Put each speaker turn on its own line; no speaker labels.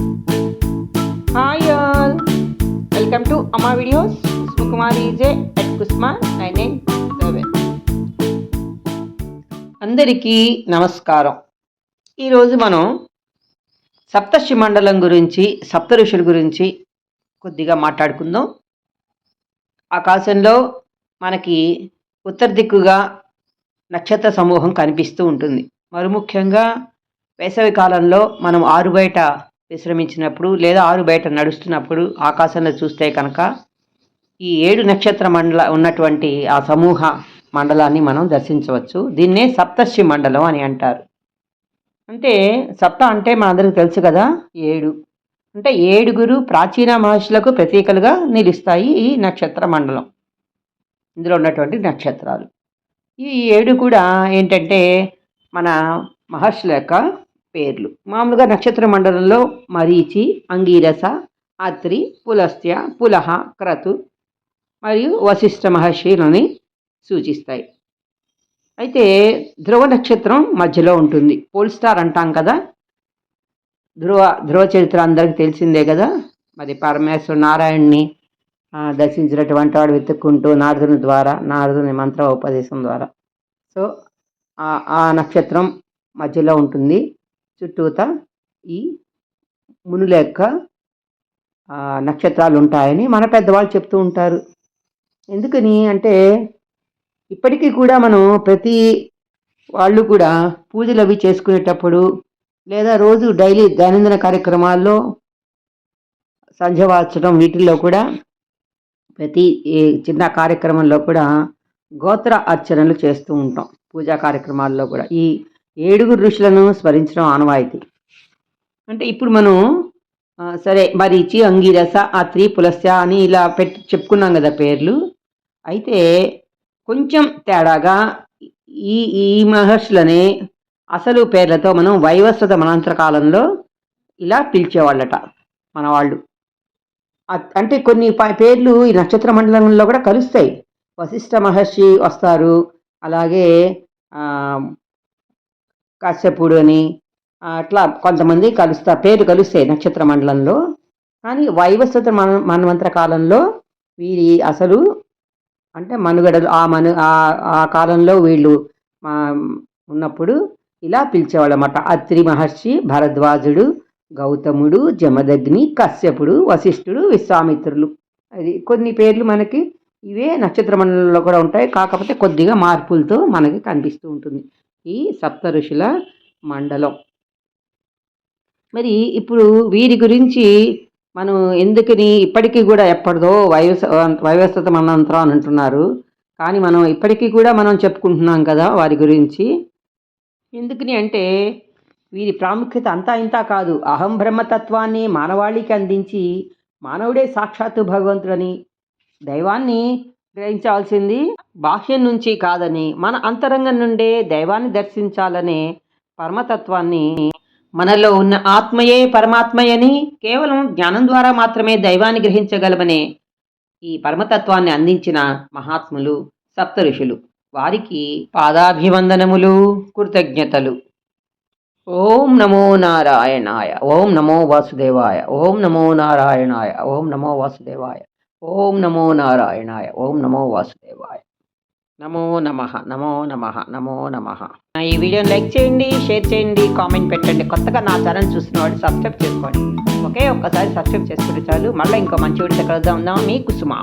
Hi all welcome to Amma videos Sukumari J at కుస్మా nine nine seven అందరికీ నమస్కారం. ఈరోజు మనం సప్తర్షి మండలం గురించి సప్త ఋషుల గురించి కొద్దిగా మాట్లాడుకుందాం. ఆకాశంలో మనకి ఉత్తర దిక్కుగా నక్షత్ర సమూహం కనిపిస్తూ ఉంటుంది. మరి ముఖ్యంగా వేసవి కాలంలో మనం ఆరు బయట విశ్రమించినప్పుడు లేదా ఆరు బయట నడుస్తున్నప్పుడు ఆకాశంలో చూస్తే కనుక ఈ ఏడు నక్షత్ర మండల ఉన్నటువంటి ఆ సమూహ మండలాన్ని మనం దర్శించవచ్చు. దీన్నే సప్తర్షి మండలం అని అంటారు. అంటే సప్త అంటే మనందరికీ తెలుసు కదా ఏడు. అంటే ఏడుగురు ప్రాచీన మహర్షులకు ప్రతీకలుగా నిలుస్తాయి ఈ నక్షత్ర మండలం. ఇందులో ఉన్నటువంటి నక్షత్రాలు. ఈ ఏడు కూడా ఏంటంటే మన మహర్షుల యొక్క పేర్లు. మామూలుగా నక్షత్ర మండలంలో మరీచి అంగీరస అత్రి పులస్త్య పులహ క్రతు మరియు వశిష్ఠ మహర్షిలని సూచిస్తాయి. అయితే ధ్రువ నక్షత్రం మధ్యలో ఉంటుంది. పోల్ స్టార్ అంటాం కదా? ధ్రువ ధ్రువ చరిత్ర అందరికీ తెలిసిందే కదా? మరి పరమేశ్వర నారాయణ్ణి దర్శించినటువంటి వాడు వెతుక్కుంటూ నారదుని ద్వారా నారదుని మంత్ర ఉపదేశం ద్వారా. సో ఆ నక్షత్రం మధ్యలో ఉంటుంది. చుట్టూత ఈ మునుల యొక్క నక్షత్రాలు ఉంటాయని మన పెద్దవాళ్ళు చెప్తూ ఉంటారు. ఎందుకని అంటే ఇప్పటికీ కూడా మనం ప్రతి వాళ్ళు కూడా పూజలు అవి చేసుకునేటప్పుడు లేదా రోజు డైలీ దైనందిన కార్యక్రమాల్లో సంధ్యవార్చడం వీటిల్లో కూడా ప్రతి చిన్న కార్యక్రమంలో కూడా గోత్ర అర్చనలు చేస్తూ ఉంటాం. పూజా కార్యక్రమాల్లో కూడా ఈ ఏడుగురు ఋషులను స్మరించడం ఆనవాయితీ. అంటే ఇప్పుడు మనం సరే మరీచి అంగీరస అత్రి పులస్య అని ఇలా పెట్టి చెప్పుకున్నాం కదా పేర్లు. అయితే కొంచెం తేడాగా ఈ ఈ మహర్షులని అసలు పేర్లతో మనం వైవస్వత మనంతర కాలంలో ఇలా పిలిచేవాళ్ళట మన వాళ్ళు అంటే కొన్ని ప- పేర్లు ఈ నక్షత్ర మండలంలో కూడా కలుస్తాయి. వశిష్ఠ మహర్షి వస్తారు అలాగే కశ్యపుడు అని అట్లా కొంతమంది కలుస్తా పేరు కలుస్తాయి నక్షత్ర మండలంలో. కానీ వైవస్వత మన మన్వంతర కాలంలో వీరి అసలు అంటే మనుగడలు ఆ మను ఆ- కాలంలో వీళ్ళు ఉన్నప్పుడు ఇలా పిలిచేవాళ్ళమాట అత్రి మహర్షి భరద్వాజుడు గౌతముడు జమదగ్ని కశ్యపుడు వశిష్ఠుడు విశ్వామిత్రులు. అది కొన్ని పేర్లు మనకి ఇవే నక్షత్ర మండలంలో కూడా ఉంటాయి. కాకపోతే కొద్దిగా మార్పులతో మనకి కనిపిస్తూ ఉంటుంది. ఈ సప్త ఋషుల మండలం. మరి ఇప్పుడు వీరి గురించి మనం ఎందుకని ఇప్పటికీ కూడా ఎప్పటిదో వైవస్ వైవస్వత మనంతరం అని అంటున్నారు. కానీ మనం ఇప్పటికీ కూడా మనం చెప్పుకుంటున్నాం కదా వారి గురించి. ఎందుకని అంటే వీరి ప్రాముఖ్యత అంతా ఇంత కాదు. అహం బ్రహ్మతత్వాన్ని మానవాళికి అందించి మానవుడే సాక్షాత్తు భగవంతుడని దైవాన్ని గ్రహించాల్సింది బాహ్యం నుంచి కాదని మన అంతరంగం నుండే దైవాన్ని దర్శించాలనే పరమతత్వాన్ని మనలో ఉన్న ఆత్మయే పరమాత్మయని కేవలం జ్ఞానం ద్వారా మాత్రమే దైవాన్ని గ్రహించగలమనే ఈ పరమతత్వాన్ని అందించిన మహాత్ములు సప్త ఋషులు వారికి పాదాభివందనములు కృతజ్ఞతలు. ఓం నమో నారాయణాయ ఓం నమో వాసుదేవాయ ఓం నమో నారాయణాయ ఓం నమో వాసుదేవాయ ఓం నమో నారాయణాయ ఓం నమో వాసుదేవాయ. నమో నమ నమో నమ నమో నమ. ఈ వీడియోని లైక్ చేయండి షేర్ చేయండి కామెంట్ పెట్టండి. కొత్తగా నా ఛానల్ చూసిన వాళ్ళు సబ్స్క్రైబ్ చేసుకోండి. ఒకే ఒక్కసారి సబ్స్క్రైబ్ చేసుకుంటే చాలు. మళ్ళీ ఇంకో మంచి వీడియో కలుద్దాం. ఉందాం మీ కుసుమ